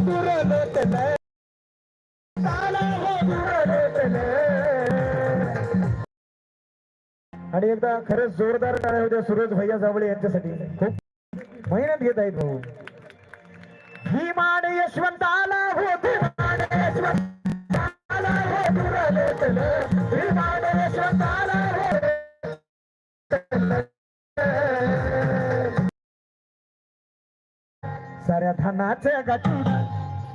दुरलोचले आणि एकदा खरंच जोरदार टाळ्या होत्या सुरज भैया जावळे यांच्यासाठी. खूप मेहनत घेत आहेत भाऊ. भीमान यशवंताला हो भीमान यशवंताला हो दुरलोचले भीमान यशवंताला हो साऱ्या धानाच्या गाठी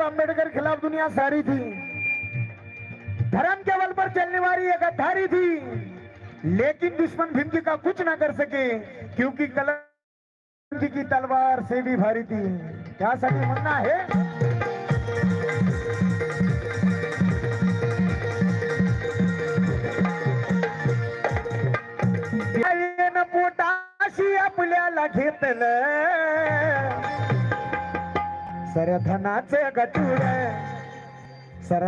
एक तरफ़ अंबेडकर खिलाफ दुनिया सारी थी। धर्म के बल पर चलने वाली एक अठारी थी। लेकिन दुश्मन भीम का कुछ ना कर सके, क्योंकि कलम की तलवार से भी भारी थी। क्या सभी आहे है? पोटाशी आपल्याला घेतलं सर धनाचे गटूड सर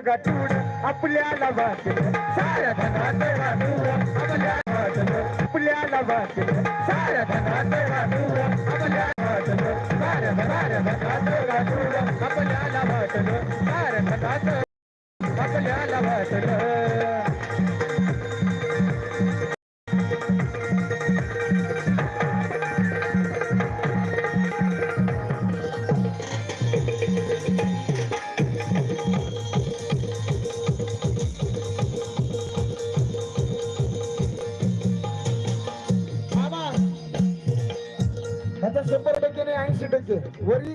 गटूड आपल्याला वाटलं साऱ्या धनाचे गटूड आपल्याला वाटलं आपल्याला वाटलं साऱ्या धनाचे गटूड आपल्याला वाटलं साऱ्या धनाच्या गटूड आपल्याला वाटलं साऱ्या आपल्याला वाटलं ह्याचा शंभर टक्के नाही ऐंशी टक्के. वरी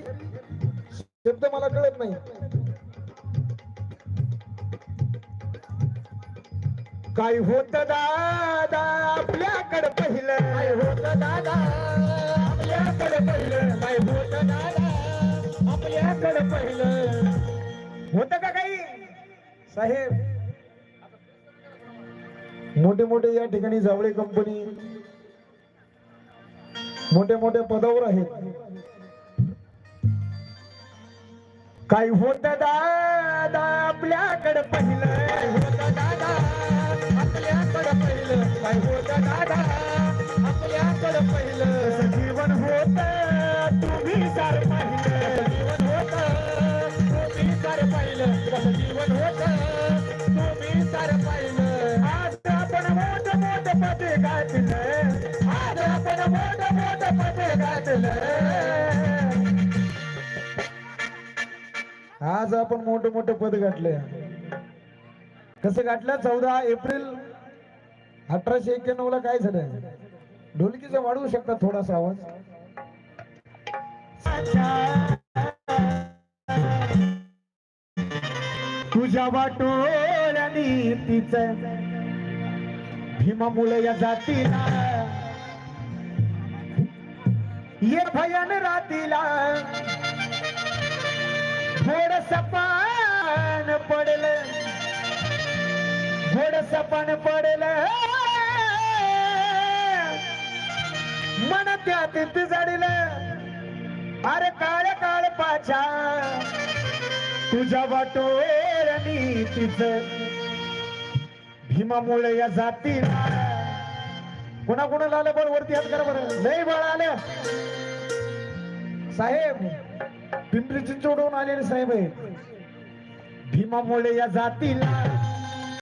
शब्द मला कळत नाही. काय होत दादा आपल्याकडे पहिलं? काय होत दादा आपल्याकडे पहिलं? काय होत दादा आपल्याकडे पहिलं? होत का काही? साहेब मोठे मोठे या ठिकाणी जावळे कंपनी मोठ्या मोठ्या पदावर आहेत. काय होत दादा आपल्याकडे पहिलं. होत दादा आपल्याकडे पहिलं. काय होत दादा आपल्याकडे पहिलं. जीवन होत तुम्ही सार पाहिलं. जीवन होत तुम्ही सार पाहिलं. कसं जीवन होत तुम्ही सार पाहिलं. आज आपण मोठ मोठ पदे गाठलं. आज आपण मोठ गाठलं आज आपण मोठं मोठं पद गाठले. कसं गाठलं? चौदा एप्रिल अठराशे एक्क्याण्णव ला काय झालं ढोलकीचा वाढवू शकता थोडासा आवाज. तुझ्या वाटोळ्यानी भीमा भीमामुळे या जातीला ये भयान रातीला. थोडस पान पडल. थोडस पान पडल. मन त्यात जडल अरे काळ काळ पाछा. तुझ्या वाटोर नीतीच भीमामुळे या जातीला कोणा कुणाला आलं बरं वरती हात करा बरं. नाही बळ आलं. साहेब पिंपरी चिंचवडून आलेले साहेब आहेत. भीमामुळे या जातीला